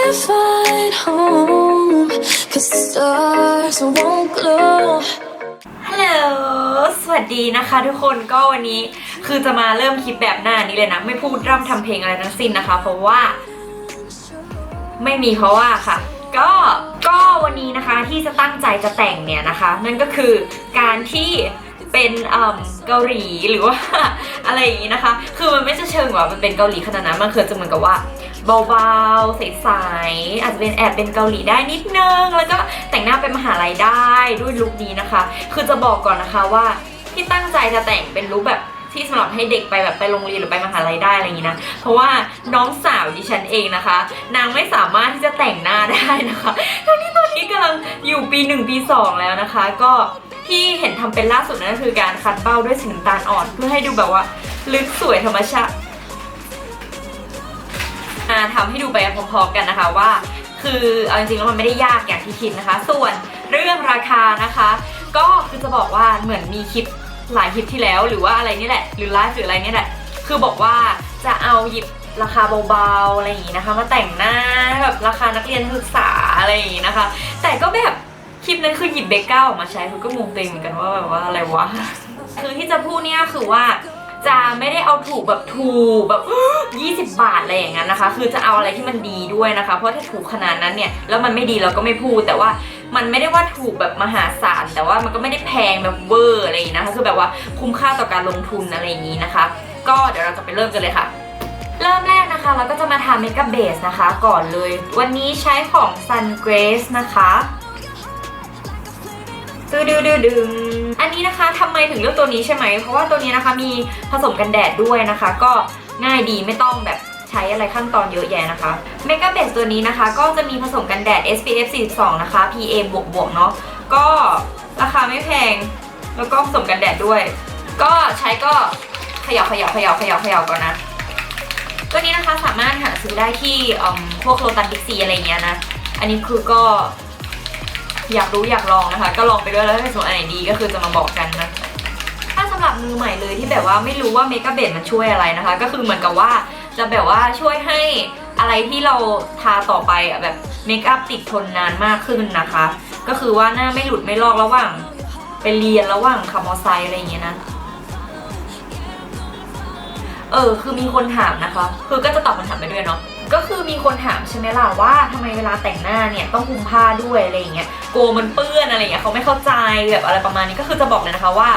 can't find home, cause the stars won't glow. ฮัลโหล สวัสดีนะคะทุกคน ก็วันนี้คือจะมาเริ่มคลิปแบบหน้านี้เลยนะ ไม่พูดร่ำทำเพลงอะไรทั้งสิ้นนะคะ เพราะว่า ไม่มีเพราะว่าค่ะ ก็ก็วันนี้นะคะที่จะตั้งใจจะแต่งเนี่ยนะคะ นั่นก็คือการที่เป็นเอ่มเกาหลีหรือว่า อะไรอย่างนี้นะคะ คือมันไม่จะเชิงว่ามันเป็นเกาหลีขนาดนั้นมันคือจะเหมือนกับว่า เบาๆใสๆอาจจะเป็นแอบเป็นเกาหลีได้นิดนึง แล้วก็แต่งหน้าไปมหาลัยได้ด้วยลุคนี้นะคะ คือจะบอกก่อนนะคะว่าที่ตั้งใจจะแต่งเป็นลุคแบบที่สำหรับให้เด็กไปแบบไปโรงเรียนหรือไปมหาลัยได้อะไรอย่างนี้นะ เพราะว่าน้องสาวดิฉันเองนะคะ นางไม่สามารถที่จะแต่งหน้าได้นะคะทั้งที่ตอนนี้กำลังอยู่ปีหนึ่งปีสองแล้วนะคะ ก็ที่เห็นทำเป็นล่าสุดนั่นก็คือการคัดเบ้าด้วยสีน้ำตาลอ่อน เพื่อให้ดูแบบว่าลึกสวยธรรมชาติ อ่าทำให้ดูไปพร้อมๆกันนะคะว่า คือเอาจริงๆแล้วมันไม่ได้ยากอย่างที่คิดนะคะ ส่วนเรื่องราคานะคะ ก็คือจะบอกว่าเหมือนมีคลิปหลายคลิปที่แล้วหรือว่าอะไรนี่แหละหรือไลฟ์หรืออะไรนี่แหละ คือบอกว่าจะเอาหยิบราคาเบาๆอะไรอย่างงี้นะคะ มาแต่งหน้าแบบราคานักเรียนศึกษาอะไรอย่างงี้นะคะ แต่ก็แบบคลิปนั้นคือหยิบเบเก้าออกมาใช้คือก็งงตัวเองเหมือนกันว่าแบบว่าอะไรวะคือที่จะพูดเนี่ยคือว่า จะไม่ได้เอาถูกแบบถูกแบบ 20 บาทอะไรอย่างนั้นนะคะ คือจะเอาอะไรที่มันดีด้วยนะคะ เพราะถ้าถูกขนาดนั้นเนี่ยแล้วมันไม่ดีเราก็ไม่พูดแต่ว่ามันไม่ได้ว่าถูกแบบมหาศาลแต่ว่ามันก็ไม่ได้แพงแบบเวอร์อะไรอย่างนี้นะคะคือแบบว่าคุ้มค่าต่อการลงทุนอะไรอย่างนี้นะคะ ก็เดี๋ยวเราจะไปเริ่มกันเลยค่ะเริ่มแรกนะคะเราก็จะมาทำเมคอัพเบสนะคะก่อนเลย วันนี้ใช้ของ Sun Grace นะคะดืดดึดึง อันนี้นะคะทำไมถึงเลือกตัวนี้ใช่ไหม เพราะว่าตัวนี้นะคะมีผสมกันแดดด้วยนะคะ ก็ง่ายดีไม่ต้องแบบใช้อะไรขั้นตอนเยอะแยะนะคะเมคอัพเบสตัวนี้นะคะ ก็จะมีผสมกันแดด SPF 42 นะคะ PA บวกบวกๆเนาะก็ราคาไม่แพง แล้วก็ผสมกันแดดด้วย ก็ใช้ก็เขย่าเขย่าเขย่าเขย่าเขย่าก่อนนะตัวนี้นะคะสามารถหาซื้อได้ที่พวกโลตัสบิ๊กซีอะไรเงี้ยนะ อันนี้คือก็ อยากรู้อยากลองนะคะ ก็ลองไปด้วยแล้วถ้าสมมติอันไหนดีก็คือจะมาบอกกันนะถ้าสำหรับมือใหม่เลยที่แบบว่าไม่รู้ว่าเมคอัพเบสมันช่วยอะไรนะคะ ก็คือเหมือนกับว่าจะแบบว่าช่วยให้อะไรที่เราทาต่อไปอะแบบเมคอัพติดทนนานมากขึ้นนะคะ ก็คือว่าหน้าไม่หลุดไม่ลอกระหว่าง ไปเรียนระหว่างขับมอเตอร์ไซค์อะไรอย่างเงี้ยนะเออ คือมีคนถามนะคะ คือก็จะตอบคำถามไปด้วยเนาะ ก็คือมีคนถามใช่ไหมล่ะว่าทำไมเวลาแต่งหน้าเนี่ยต้องคุมผ้าด้วยอะไรอย่างเงี้ยกลัวมันเปื้อนอะไรอย่างเงี้ยเขาไม่เข้าใจแบบอะไรประมาณนี้ก็คือจะบอกเลยนะคะว่า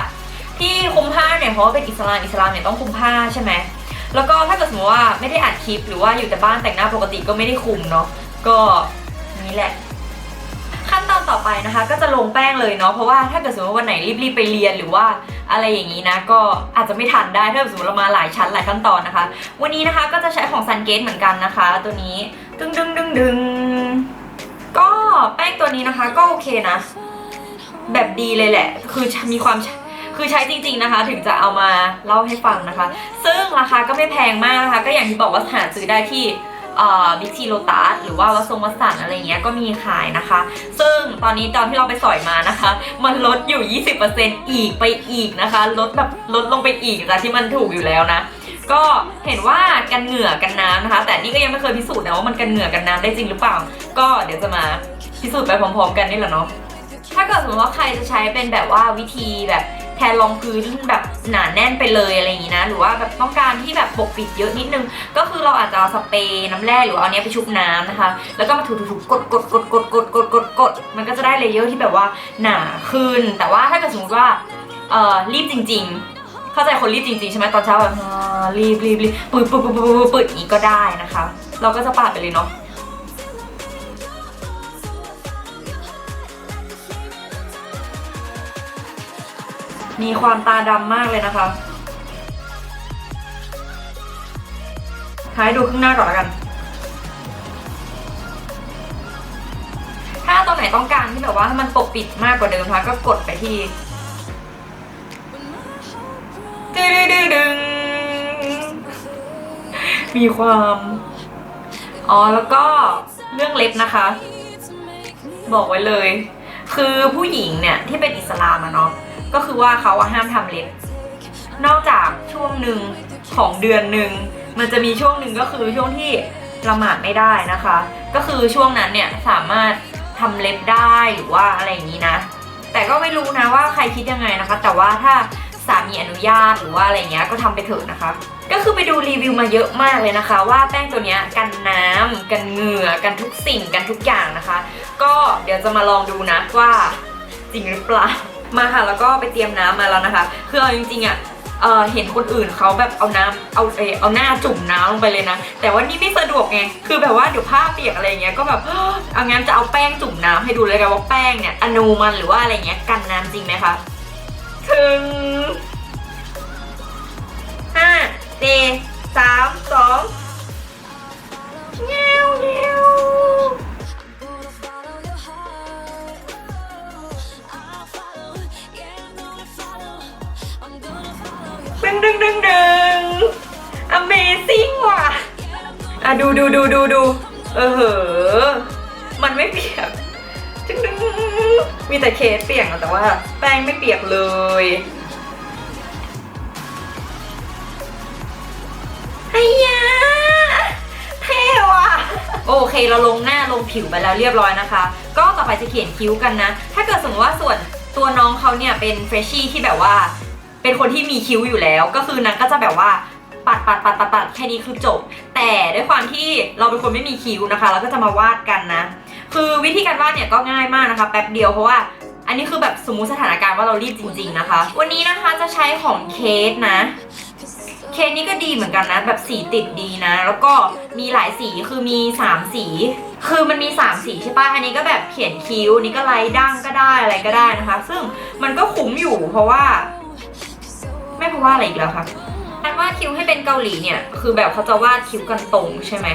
ที่คุมผ้าเนี่ยเพราะว่าเป็นอิสลามอิสลามเนี่ยต้องคุมผ้าใช่ไหมแล้วก็ถ้าเกิดสมมติว่าไม่ได้อัดคลิปหรือว่าอยู่แต่บ้านแต่งหน้าปกติก็ไม่ได้คุมเนาะก็นี่แหละ นต่อไปนะคะ ก็จะลงแป้งเลยเนาะเพราะว่าถ้าเกิดสมมติว่าวันไหนรีบๆไปเรียนหรือว่าอะไรอย่างนี้นะก็อาจจะไม่ทันได้ถ้าสมมติเรามาหลายชั้นหลายขั้นตอนนะคะ วันนี้นะคะก็จะใช้ของซันเกตเหมือนกันนะคะ ตัวนี้ดึงดึงดึงดึงก็แป้งตัวนี้นะคะก็โอเคนะ แบบดีเลยแหละ คือมีความคือใช้จริงๆนะคะ ถึงจะเอามาเล่าให้ฟังนะคะ ซึ่งราคาก็ไม่แพงมากนะคะ ก็อย่างที่บอกว่าหาซื้อได้ที่ บิ๊กซีโลตัสหรือว่าวัสงวัสันอะไรเงี้ยก็มีขายนะคะ ซึ่งตอนนี้ตอนที่เราไปสอยมานะคะ มันลดอยู่ 20%อีกไปอีกนะคะ ลดแบบลดลงไปอีกจากที่มันถูกอยู่แล้วนะก็เห็นว่ากันเหงื่อกันน้ำนะคะ แต่นี่ก็ยังไม่เคยพิสูจน์นะว่ามันกันเหงื่อกันน้ำได้จริงหรือเปล่า ก็เดี๋ยวจะมาพิสูจน์ไปพร้อม ๆ กันนี่แหละเนาะถ้าเกิดสมมติว่าใครจะใช้เป็นแบบว่าวิธีแบบ แทนรองพื้นแบบหนาแน่นไปเลยอะไรอย่างนี้นะ หรือว่าแบบต้องการที่แบบปกปิดเยอะนิดนึง ก็คือเราอาจจะเอาสเปรย์น้ำแร่หรือเอาเนี้ยไปชุบน้ำนะคะ แล้วก็มาถูๆกดกดกดกดกดกดกดกดมันก็จะได้เลเยอร์ที่แบบว่าหนาขึ้น แต่ว่าถ้าเกิดสมมติว่าเอ่อรีบจริงๆเข้าใจคนรีบจริงๆ ใช่ไหมตอนเช้าแบบรีบรีบรีบปืดปืดปืดปืดปืดอย่างนี้ก็ได้นะคะ เราก็จะปาดไปเลยเนาะ มีความตาดำมากเลยนะคะให้ดูข้างหน้าก่อนแล้วกัน ถ้าตรงไหนต้องการที่แบบว่าให้มันปกปิดมากกว่าเดิมนะคะก็กดไปที่ดึงดึงดึงมีความ อ๋อแล้วก็เรื่องเล็บนะคะ บอกไว้เลย คือผู้หญิงเนี่ยที่เป็นอิสลามอะเนาะ ก็คือว่าเขาห้ามทำเล็บ นอกจากช่วงหนึ่งของเดือนหนึ่งมันจะมีช่วงหนึ่งก็คือช่วงที่ละหมาดไม่ได้นะคะ ก็คือช่วงนั้นเนี่ยสามารถทำเล็บได้หรือว่าอะไรอย่างนี้นะ แต่ก็ไม่รู้นะว่าใครคิดยังไงนะคะ แต่ว่าถ้าสามีอนุญาตหรือว่าอะไรเงี้ยก็ทำไปเถอะนะคะ ก็คือไปดูรีวิวมาเยอะมากเลยนะคะ ว่าแป้งตัวเนี้ยกันน้ำกันเหงื่อกันทุกสิ่งกันทุกอย่างนะคะ ก็เดี๋ยวจะมาลองดูนะว่าจริงหรือเปล่า มาค่ะแล้วก็ไปเตรียมน้ำมาแล้วนะคะ คือเอาจริงๆอะเเห็นคนอื่นเขาแบบเอาน้ำเอาเอเอาหน้าจุ่มน้ำลงไปเลยนะ แต่ว่านี่ไม่สะดวกไง คือแบบว่าเดี๋ยวผ้าเปียกอะไรเงี้ย ก็แบบเอางั้นจะเอาแป้งจุ่มน้ำให้ดูเลยกันว่าแป้งเนี่ยอนูมันหรือว่าอะไรเงี้ยกันน้ำจริงไหมคะถึงห้าสี่สามสองเงี้ยวเงี้ยว งดึงดึงดึง Amazing ว่ะ อะดูดูดูดูดูเออเหอะมันไม่เปียกดึงดึงมีแต่เคสเปียกอแต่ว่า แป้งไม่เปียกเลย ไอ้ยาเท่ว่ะ โอเคเราลงหน้าลงผิวไปแล้วเรียบร้อยนะคะ ก็ต่อไปจะเขียนคิ้วกันนะ ถ้าเกิดสมมติว่าส่วนตัวน้องเขาเนี่ยเป็นเฟรชชี่ที่แบบว่า เป็นคนที่มีคิ้วอยู่แล้ว ก็คือนางก็จะแบบว่าปัดปัดปัดปัดปัดแค่นี้คือจบ แต่ด้วยความที่เราเป็นคนไม่มีคิ้วนะคะ เราก็จะมาวาดกันนะ คือวิธีการวาดเนี่ยก็ง่ายมากนะคะ แป๊บเดียวเพราะว่าอันนี้คือแบบสมมุติสถานการณ์ว่าเรารีบจริง ๆนะคะ วันนี้นะคะจะใช้ของเคสนะ เคสนี้ก็ดีเหมือนกันนะ แบบสีติดดีนะ แล้วก็มีหลายสีคือมี 3 สี คือมันมี 3 สีใช่ปะอันนี้ก็แบบเขียนคิ้วอันนี้ก็ไล่ดั้งก็ได้อะไรก็ได้นะคะ ซึ่งมันก็คุ้มอยู่เพราะว่า ม่เพราะว่าอะไรอีกแล้วคะการวาดคิ้วให้เป็นเกาหลีเนี่ย คือแบบเขาจะวาดคิ้วกันตรงใช่ไหม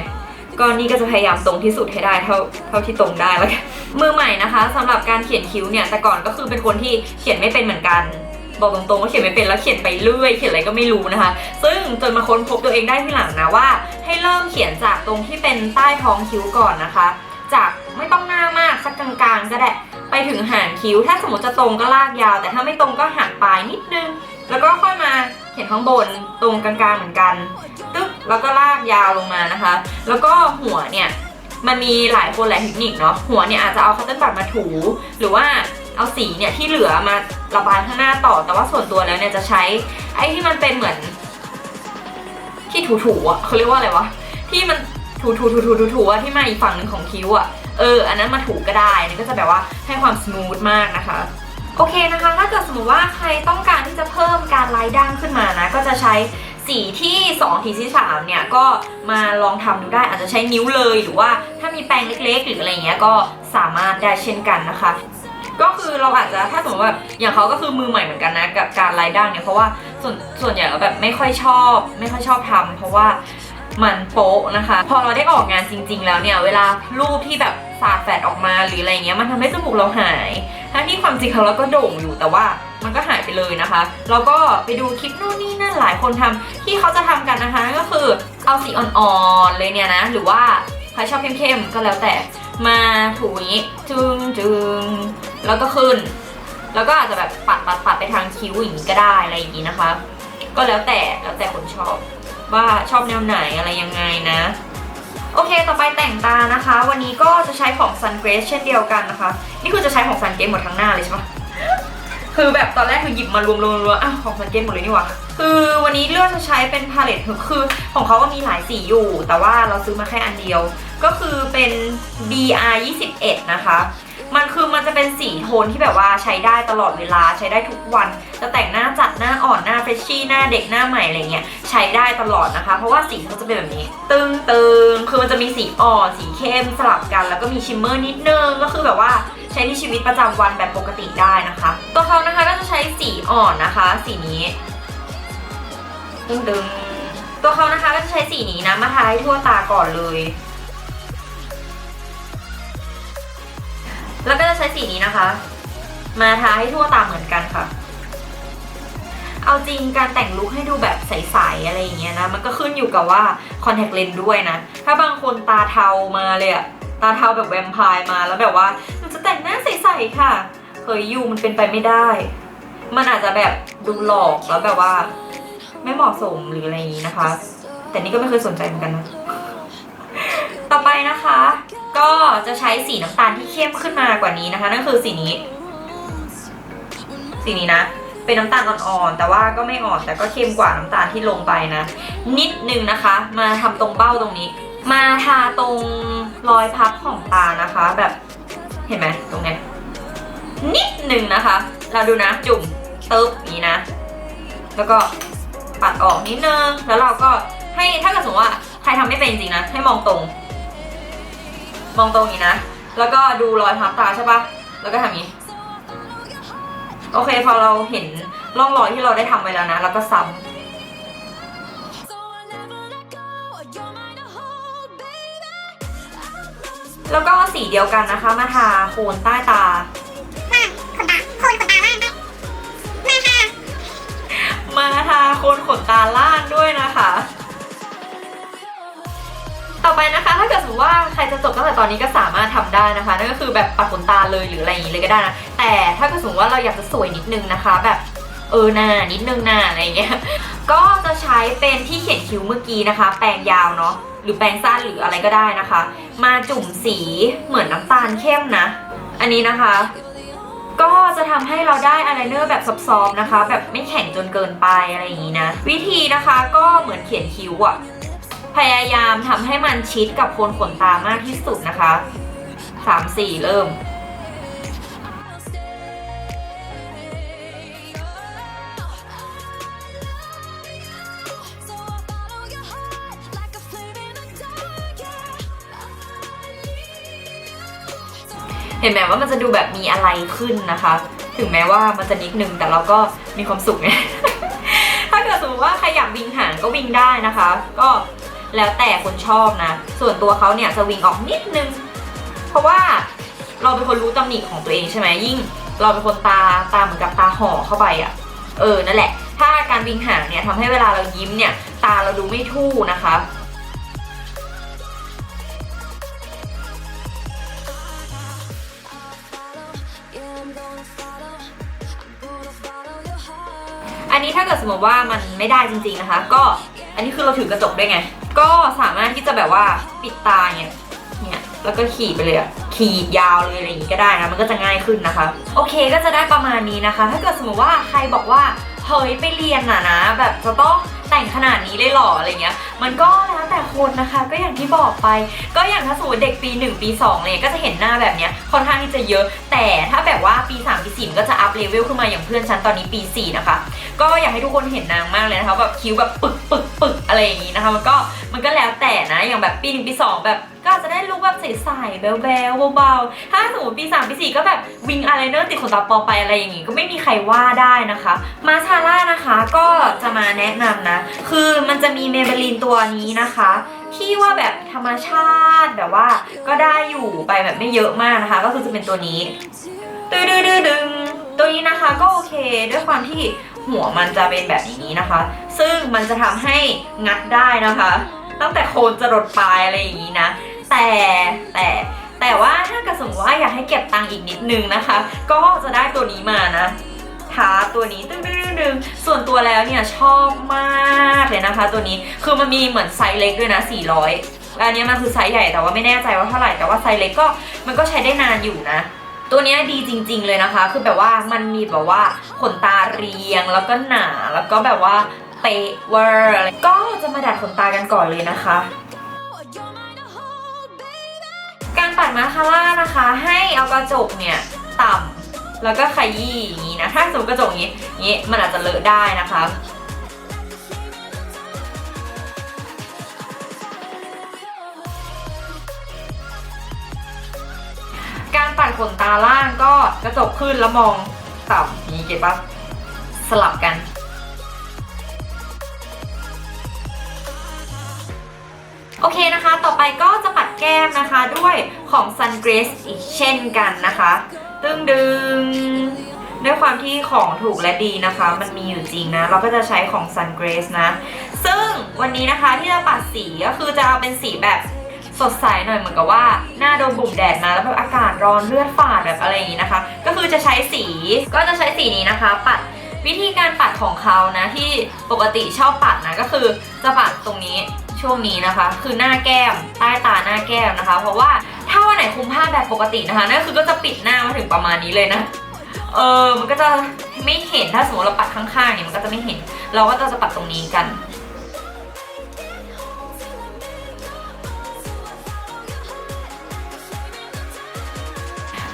ก็นี่ก็จะพยายามตรงที่สุดให้ได้เท่าเท่าที่ตรงได้แล้วกันมือใหม่นะคะสำหรับการเขียนคิ้วเนี่ยแต่ก่อนก็คือเป็นคนที่เขียนไม่เป็นเหมือนกัน บอกตรงๆว่าเขียนไม่เป็นแล้วเขียนไปเรื่อยเขียนอะไรก็ไม่รู้นะคะ ซึ่งจนมาค้นพบตัวเองได้ที่หลังนะว่า ให้เริ่มเขียนจากตรงที่เป็นใต้ท้องคิ้วก่อนนะคะ จากไม่ต้องหน้ามากสักกลางๆก็ได้ไปถึงหางคิ้วถ้าสมมติจะตรงก็ลากยาว แต่ถ้าไม่ตรงก็หักปลายนิดนึง แล้วก็ค่อยมาเขียนข้างบนตรงกลางๆเหมือนกัน ตึ๊บแล้วก็ลากยาวลงมานะคะ แล้วก็หัวเนี่ยมันมีหลายคนหลายเทคนิคเนาะหัวเนี่ยอาจจะเอาคัตเติ้ลบัตมาถู หรือว่าเอาสีเนี่ยที่เหลือมาระบายข้างหน้าต่อ แต่ว่าส่วนตัวแล้วเนี่ยจะใช้ไอ้ที่มันเป็นเหมือน ที่ถูๆอะเขาเรียกว่าอะไรวะที่มันถูถูถูถูถูถูอะที่มาอีกฝั่งหนึ่งของคิ้วอะเออ อันนั้นมาถูก็ได้นี่ก็จะแบบว่าให้ความสมูทมากนะคะ โอเคนะคะ ถ้าเกิดสมมติว่าใครต้องการที่จะเพิ่มการไล่ดั้งขึ้นมานะ ก็จะใช้สีที่2ทีที่3เนี่ยก็มาลองทำดูได้อาจจะใช้นิ้วเลยหรือว่าถ้ามีแปรงเล็กๆ หรืออะไรเงี้ยก็สามารถได้เช่นกันนะคะ ก็คือเราอาจจะถ้าสมมติว่าแบบอย่างเขาก็คือมือใหม่เหมือนกันนะกับการไล่ดั้งเนี่ยเพราะว่าส่วนส่วนใหญ่แล้วแบบไม่ค่อยชอบ ไม่ค่อยชอบทำเพราะว่ามันโป๊ะนะคะ พอเราได้ออกงานจริง ๆ แล้วเนี่ยเวลารูปที่แบบ สาดแฟดออกมาหรืออะไรเงี้ยมันทำให้จมูกเราหายทั้งที่ความจริงเขาเราก็โด่งอยู่แต่ว่ามันก็หายไปเลยนะคะ แล้วก็ไปดูคลิปนู่นนี่นั่นหลายคนทำที่เขาจะทำกันนะคะก็คือเอาสีอ่อนๆเลยเนี่ยนะ หรือว่าใครชอบเข้มๆก็แล้วแต่มาถูอย่างนี้จึงจึงแล้วก็ขึ้น แล้วก็อาจจะแบบปัดปัดปัดไปทางคิ้วอย่างนี้ก็ได้อะไรอย่างนี้นะคะ ก็แล้วแต่แล้วแต่คนชอบว่าชอบแนวไหนอะไรยังไงนะ โอเค ต่อไปแต่งตานะคะ วันนี้ก็จะใช้ของ Sun Grace เช่นเดียวกันนะคะ นี่คือจะใช้ของ Sun Grace หมดทั้งหน้าเลยใช่ปะคือแบบตอนแรกคือหยิบมารวมๆๆอ้าวของ Sun Grace หมดเลยนี่หว่าคือวันนี้เลือกจะใช้เป็นพาเลตคือของเขาก็มีหลายสีอยู่ แต่ว่าเราซื้อมาแค่อันเดียว ก็คือเป็น BR 21นะคะ มันคือมันจะเป็นสีโทนที่แบบว่าใช้ได้ตลอดเวลาใช้ได้ทุกวัน จะแต่งหน้าจัดหน้าอ่อนหน้าเฟรชชี่หน้าเด็กหน้าใหม่อะไรเงี้ยใช้ได้ตลอดนะคะ เพราะว่าสีเขาจะเป็นแบบนี้ ตึงตึงคือมันจะมีสีอ่อนสีเข้มสลับกัน แล้วก็มีชิมเมอร์นิดนึงก็คือแบบว่าใช้ในชีวิตประจำวันแบบปกติได้นะคะ ตัวเขานะคะก็จะใช้สีอ่อนนะคะ สีนี้ตึงตึงตัวเขานะคะก็จะใช้สีนี้นะมาทาให้ทั่วตาก่อนเลย แล้วก็จะใช้สีนี้นะคะ มาทาให้ทั่วตาเหมือนกันค่ะ เอาจริงการแต่งลุคให้ดูแบบใสๆอะไรอย่างเงี้ยนะ มันก็ขึ้นอยู่กับว่าคอนแทคเลนส์ด้วยนะ ถ้าบางคนตาเทามาเลยอะตาเทาแบบแวมไพร์มาแล้วแบบว่ามันจะแต่งหน้าใสๆค่ะเฮ้ยยูมันเป็นไปไม่ได้ มันอาจจะแบบดูหลอกแล้วแบบว่า ไม่เหมาะสมหรืออะไรอย่างงี้นะคะ แต่นี่ก็ไม่เคยสนใจเหมือนกันนะ ต่อไปนะคะ ก็จะใช้สีน้ำตาลที่เข้มขึ้นมากว่านี้นะคะ นั่นคือสีนี้ สีนี้นะเป็นน้ำตาลอ่อนๆแต่ว่าก็ไม่อ่อนแต่ก็เข้มกว่าน้ำตาลที่ลงไปนะ นิดนึงนะคะ มาทำตรงเบ้าตรงนี้ มาทาตรงรอยพับของตานะคะ แบบเห็นไหมตรงเนี้ยนิดนึงนะคะ เราดูนะจุ่มตึ๊บอย่างนี้นะ แล้วก็ปัดออกนิดนึงแล้วเราก็ให้ถ้าเกิดสมมติว่าใครทำไม่เป็นจริงนะให้มองตรง มองตรงนี้นะ แล้วก็ดูรอยพับตาใช่ปะแล้วก็ทำอย่างนี้ โอเคพอเราเห็นร่องรอยที่เราได้ทำไปแล้วนะ แล้วก็ซ้ำแล้วก็สีเดียวกันนะคะ มาทาโคนใต้ตา มาทาโคนขนตาล่างด้วยนะคะ ต่อไปนะคะ ถ้าเกิดสมมติว่าใครจะจบตั้งแต่ตอนนี้ก็สามารถทำได้นะคะ นั่นก็คือแบบปัดขนตาเลยหรืออะไรอย่างนี้เลยก็ได้นะ แต่ถ้าเกิดสมมติว่าเราอยากจะสวยนิดนึงนะคะ แบบเออหน้านิดนึงหน้าอะไรเงี้ย ก็จะใช้เป็นที่เขียนคิ้วเมื่อกี้นะคะ แปรงยาวเนาะ หรือแปรงสั้นหรืออะไรก็ได้นะคะ มาจุ่มสีเหมือนน้ำตาลเข้มนะ อันนี้นะคะก็จะทำให้เราได้อายไลเนอร์แบบซอฟๆนะคะ แบบไม่แข็งจนเกินไปอะไรอย่างนี้นะ วิธีนะคะก็เหมือนเขียนคิ้วอะ พยายามทำให้มันชิดกับโคนขนตามากที่สุดนะคะสามสี่เริ่มเห็นไหมว่ามันจะดูแบบมีอะไรขึ้นนะคะ ถึงแม้ว่ามันจะนิดนึงแต่เราก็มีความสุขไงถ้าเกิดสมมติว่าใครอยากวิงหางก็วิงได้นะคะ ก็ แล้วแต่คนชอบนะ ส่วนตัวเขาเนี่ยจะวิงออกนิดนึง เพราะว่าเราเป็นคนรู้ตำหนิของตัวเองใช่ไหมยิ่ง เราเป็นคนตาตาเหมือนกับตาห่อเข้าไปอะ่ะ เออนั่นแหละ ถ้าการวิงหางเนี่ยทำให้เวลาเรายิ้มเนี่ย ตาเราดูไม่ทู่นะคะอันนี้ถ้าเกิดสมมติว่ามันไม่ได้จริงๆนะคะ ก็ อันนี้คือเราถือกระจกด้วยไง ก็สามารถที่จะแบบว่าปิดตาเนี่ยเนี่ยแล้วก็ขีดไปเลยอะขีดยาวเลยอะไรอย่างงี้ก็ได้นะ มันก็จะง่ายขึ้นนะคะ โอเคก็จะได้ประมาณนี้นะคะ ถ้าเกิดสมมติว่าใครบอกว่าเฮ้ยไปเรียนอะนะ แบบจะต้อง แต่งขนาดนี้เลยหรออะไรเงี้ย มันก็แล้วแต่คนนะคะ ก็อย่างที่บอกไป ก็อย่างถ้าสมมติเด็กปี 1 ปี 2 เลยก็จะเห็นหน้าแบบเนี้ยค่อนข้างที่จะเยอะ แต่ถ้าแบบว่าปี 3 ปี4ก็จะอัพเลเวลขึ้นมาอย่างเพื่อนฉันตอนนี้ปี 4 นะคะ ก็อยากให้ทุกคนเห็นนางมากเลยนะคะแบบคิ้วแบบปึกปึกปึกอะไรอย่างนี้นะคะ มันก็ มันก็แล้วแต่นะ อย่างแบบปีหนึ่งปีสองแบบก็อาจจะได้ลุคแบบใสๆแบ๊วๆเบาๆ ถ้าสมมติปีสามปีสี่ก็แบบวิงอายไลเนอร์ติดขนตาปลอมไปอะไรอย่างงี้ก็ไม่มีใครว่าได้นะคะ มาชาร่านะคะก็จะมาแนะนำนะ คือมันจะมีเมเบลินตัวนี้นะคะที่ว่าแบบธรรมชาติแบบว่าก็ได้อยู่ไปแบบไม่เยอะมากนะคะ ก็คือจะเป็นตัวนี้ตึดึดึดึงตัวนี้นะคะก็โอเคด้วยความที่หัวมันจะเป็นแบบนี้นะคะ ซึ่งมันจะทำให้งัดได้นะคะ ตั้งแต่โคนจะรดปลายอะไรอย่างนี้นะ แต่แต่แต่ว่าถ้าเกิดสมมติว่าอยากให้เก็บตังค์อีกนิดนึงนะคะ ก็จะได้ตัวนี้มานะทาตัวนี้ตึ้งตึ้งตึ้งส่วนตัวแล้วเนี่ยชอบมากเลยนะคะ ตัวนี้คือมันมีเหมือนไซส์เล็กด้วยนะ400แล้วอันนี้มันคือไซส์ใหญ่แต่ว่าไม่แน่ใจว่าเท่าไหร่แต่ว่าไซส์เล็กก็มันก็ใช้ได้นานอยู่นะตัวนี้ดีจริง ๆ เลยนะคะ คือแบบว่ามันมีแบบว่าขนตาเรียงแล้วก็หนาแล้วก็แบบว่า เป๊ะเวอร์อะไรก็จะมาดัดขนตากันก่อนเลยนะคะ การปัดมาคาร่านะคะ ให้เอากระจกเนี่ยต่ำแล้วก็ขยี้อย่างนี้นะถ้าสมมติกระจกอย่างนี้อย่างนี้มันอาจจะเลอะได้นะคะการปัดขนตาล่างก็กระจกขึ้นแล้วมองต่ำนี้เก็บปะสลับกัน โอเคนะคะ ต่อไปก็จะปัดแก้มนะคะด้วยของ Sun Grace อีกเช่นกันนะคะ ตึงดึง ด้วยความที่ของถูกและดีนะคะ มันมีอยู่จริงนะ เราก็จะใช้ของ Sun Grace นะ ซึ่งวันนี้นะคะที่จะปัดสีก็คือจะเอาเป็นสีแบบสดใสหน่อยเหมือนกับว่า หน้าโดนบุ่มแดดมาแล้วแบบอากาศร้อนเลือดฝาดแบบอะไรอย่างนี้นะคะ ก็คือจะใช้สีก็จะใช้สีนี้นะคะ ปัดวิธีการปัดของเขานะที่ปกติชอบปัดนะก็คือจะปัดตรงนี้ ช่วงนี้นะคะ คือหน้าแก้มใต้ตาหน้าแก้มนะคะ เพราะว่าถ้าวันไหนคุมผ้าแบบปกตินะคะนั่นคือก็จะปิดหน้ามาถึงประมาณนี้เลยนะเออมันก็จะไม่เห็นถ้าสมมติเราปัดข้างๆเนี่ยมันก็จะไม่เห็น เราก็จะปัดตรงนี้กัน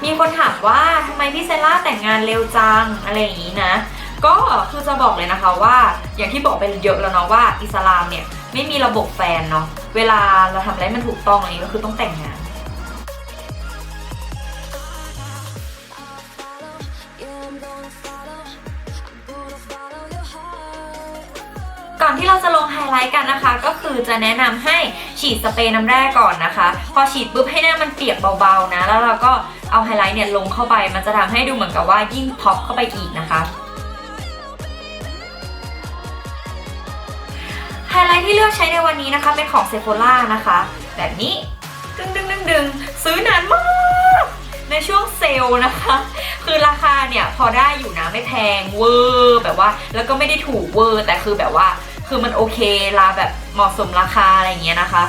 มีคนถามว่าทำไมพี่เซล่าแต่งงานเร็วจังอะไรอย่างนี้นะ ก็คือจะบอกเลยนะคะว่าอย่างที่บอกไปเยอะแล้วเนาะว่าอิสลามเนี่ย ไม่มีระบบแฟนเนาะเวลาเราทำอะไรมันถูกต้องอะไรนี้ก็คือต้องแต่งงาน ก่อนที่เราจะลงไฮไลท์กันนะคะ ก็คือจะแนะนำให้ฉีดสเปรย์น้ำแร่ก่อนนะคะ พอฉีดปุ๊บให้หน้ามันเปียกเบาๆนะ แล้วเราก็เอาไฮไลท์เนี่ยลงเข้าไปมันจะทำให้ดูเหมือนกับว่ายิ่งพ็อปเข้าไปอีกนะคะ ไฮไลท์ที่เลือกใช้ในวันนี้นะคะ เป็นของเซโ h ล่านะคะ แบบนี้ดึงดึงดึงดึงซื้อนานมากในช่วงเซลล์นะคะ คือราคาเนี่ยพอได้อยู่นะไม่แพงเวอร์แบบว่า แล้วก็ไม่ได้ถูกเวอร์ แต่คือแบบว่า คือมันโอเคลาแบบเหมาะสมราคาอะไรอย่างเงี้ยนะคะ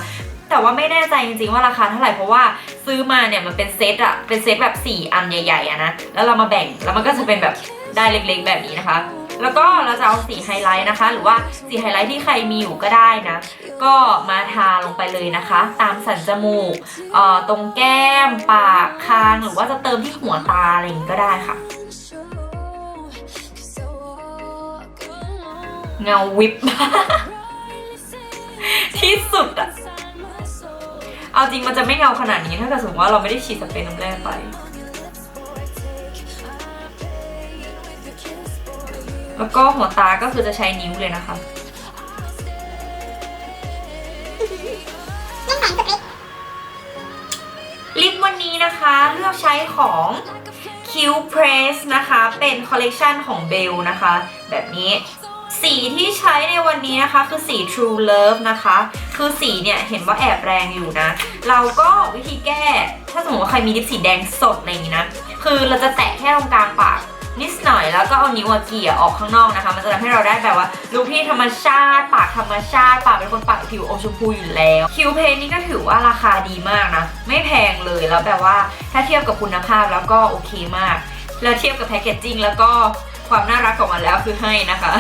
แต่ว่าไม่แน่ใจจริงๆว่าราคาเท่าไหร่เพราะว่าซื้อมาเนี่ยมันเป็นเซตอะเป็นเซตแบบ 4 อันใหญ่ๆอะนะแล้วเรามาแบ่งแล้วมันก็จะเป็นแบบได้เล็กๆแบบนี้นะคะ แล้วก็เราจะเอาสีไฮไลท์นะคะ หรือว่าสีไฮไลท์ที่ใครมีอยู่ก็ได้นะ ก็มาทาลงไปเลยนะคะ ตามสันจมูกเอ่อตรงแก้ม ปากคางหรือว่าจะเติมที่หัวตาอะไรอย่างงี้ก็ได้ค่ะ เงาวิบที่สุดอะเอาจริงมันจะไม่เงาขนาดนี้ถ้าเกิดสมมติว่าเราไม่ได้ฉีดสเปรย์น้ำแร่ไป แล้วก็หัวตาก็คือจะใช้นิ้วเลยนะคะลิปวันนี้นะคะเลือกใช้ของ Q Press นะคะ เป็นคอลเลกชันของเบลนะคะ แบบนี้สีที่ใช้ในวันนี้นะคะ คือสี True Love นะคะ คือสีเนี่ยเห็นว่าแอบแรงอยู่นะ เราก็วิธีแก้ ถ้าสมมติว่าใครมีลิปสีแดงสดอะไรอย่างนี้นะ คือเราจะแตะแค่ตรงกลางปาก นิดหน่อยแล้วก็เอานิ้วอะเกี่ยออกข้างนอกนะคะ มันจะทำให้เราได้แบบว่าลุคที่ธรรมชาติ ปากธรรมชาติ ปากเป็นคนปากผิวอมชมพูอยู่แล้ว คิวเพนนี่ก็ถือว่าราคาดีมากนะ ไม่แพงเลยแล้วแบบว่าถ้าเทียบกับคุณภาพแล้วก็โอเคมาก แล้วเทียบกับแพคเกจจิ้งแล้วก็ความน่ารักของมันแล้วคือให้นะคะ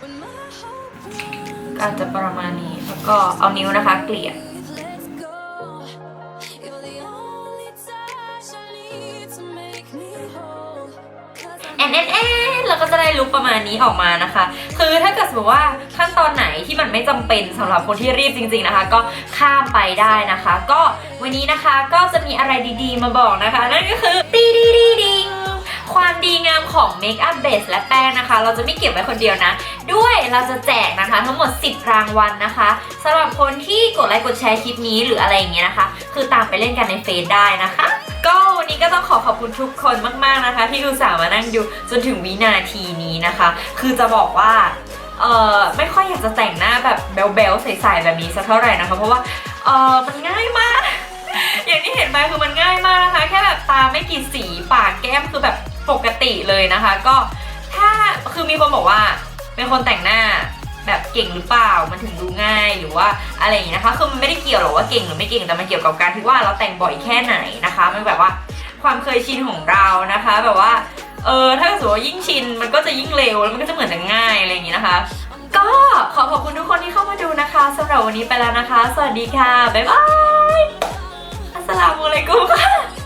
When my heart ก็อาจจะประมาณนี้แล้วก็เอานิ้วนะคะ เกลี่ย แอนแอนแอนเราก็จะได้ลุคประมาณนี้ออกมานะคะ คือถ้าเกิดสมมติว่าขั้นตอนไหนที่มันไม่จำเป็นสำหรับคนที่รีบจริง ๆนะคะ ก็ข้ามไปได้นะคะ ก็วันนี้นะคะก็จะมีอะไรดีๆ มาบอกนะคะ นั่นก็คือตีดีดีดิงความดีงามของเมคอัพเบสและแป้งนะคะ เราจะไม่เก็บไว้คนเดียวนะ ด้วยเราจะแจกนะคะทั้งหมด 10 รางวัลนะคะสำหรับคนที่กดไลค์กดแชร์คลิปนี้หรืออะไรอย่างเงี้ยนะคะ คือตามไปเล่นกันในเฟซได้นะคะ ก็วันนี้ก็ต้องขอขอบคุณทุกคนมาก ๆนะคะ ที่อุตส่าห์มานั่งดูจนถึงวินาทีนี้นะคะ คือจะบอกว่าเออไม่ค่อยอยากจะแต่งหน้าแบบแบลๆใสๆแบบนี้สักเท่าไหร่นะคะ เพราะว่าเออมันง่ายมาก อย่างที่เห็นไปคือมันง่ายมากนะคะ แค่แบบตาไม่กี่สีปากแก้มคือแบบปกติเลยนะคะ ก็ถ้าคือมีคนบอกว่าเป็นคนแต่งหน้า แบบเก่งหรือเปล่า มันถึงดูง่ายหรือว่าอะไรอย่างนี้นะคะ คือมันไม่ได้เกี่ยวหรอกว่าเก่งหรือไม่เก่งแต่มันเกี่ยวกับการที่ว่าเราแต่งบ่อยแค่ไหนนะคะ มันแบบว่าความเคยชินของเรานะคะ แบบว่าเออถ้าสมมติว่ายิ่งชินมันก็จะยิ่งเร็วแล้วมันก็จะเหมือนจะง่ายอะไรอย่างนี้นะคะ ก็ขอขอบคุณทุกคนที่เข้ามาดูนะคะสำหรับวันนี้ไปแล้วนะคะ สวัสดีค่ะบ๊ายบายอัสสลามุอะลัยกุมค่ะ